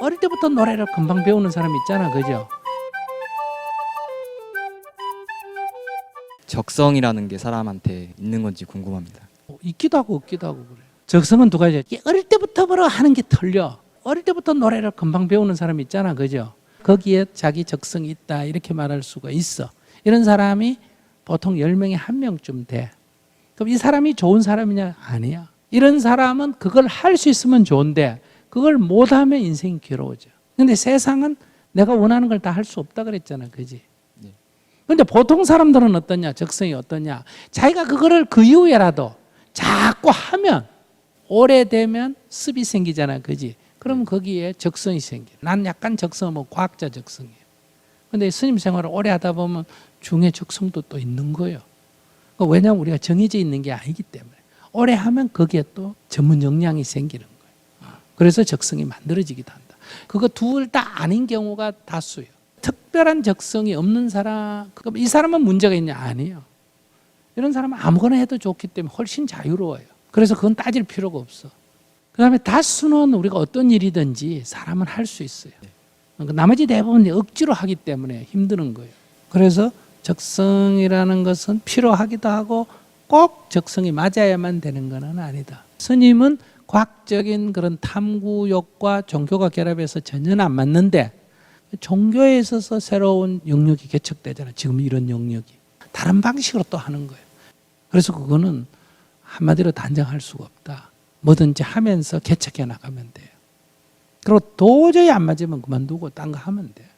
어릴 때부터 노래를 금방 배우는 사람 있잖아, 그죠? 적성이라는 게 사람한테 있는 건지 궁금합니다. 있기도 하고 없기도 하고 그래. 적성은 두 가지. 어릴 때부터 뭐라 하는 게 틀려. 어릴 때부터 노래를 금방 배우는 사람 있잖아, 그죠? 거기에 자기 적성이 있다 이렇게 말할 수가 있어. 이런 사람이 보통 10명에 한 명쯤 돼. 그럼 이 사람이 좋은 사람이냐? 아니야. 이런 사람은 그걸 할 수 있으면 좋은데 그걸 못하면 인생이 괴로워져. 근데 세상은 내가 원하는 걸 다 할 수 없다 그랬잖아, 그지? 네. 근데 보통 사람들은 어떠냐? 적성이 어떠냐? 자기가 그거를 그 이후에라도 자꾸 하면 오래되면 습이 생기잖아. 그지? 그럼 거기에 적성이 생겨. 난 약간 적성은 뭐 과학자 적성이에요. 근데 스님 생활을 오래 하다 보면 중에 적성도 또 있는 거예요. 그 왜냐하면 우리가 정해져 있는 게 아니기 때문에. 오래 하면 거기에 또 전문 역량이 생기는 거예요. 어. 그래서 적성이 만들어지기도 한다. 그거 둘 다 아닌 경우가 다수예요. 특별한 적성이 없는 사람, 이 사람은 문제가 있냐? 아니에요. 이런 사람은 아무거나 해도 좋기 때문에 훨씬 자유로워요. 그래서 그건 따질 필요가 없어. 그 다음에 다수는 우리가 어떤 일이든지 사람은 할 수 있어요. 그러니까 나머지 대부분 억지로 하기 때문에 힘드는 거예요. 그래서 적성이라는 것은 필요하기도 하고 꼭 적성이 맞아야만 되는 것은 아니다. 스님은 과학적인 그런 탐구욕과 종교가 결합해서 전혀 안 맞는데 종교에 있어서 새로운 영역이 개척되잖아. 지금 이런 영역이. 다른 방식으로 또 하는 거예요. 그래서 그거는 한마디로 단정할 수가 없다. 뭐든지 하면서 개척해 나가면 돼요. 그리고 도저히 안 맞으면 그만두고 딴 거 하면 돼요.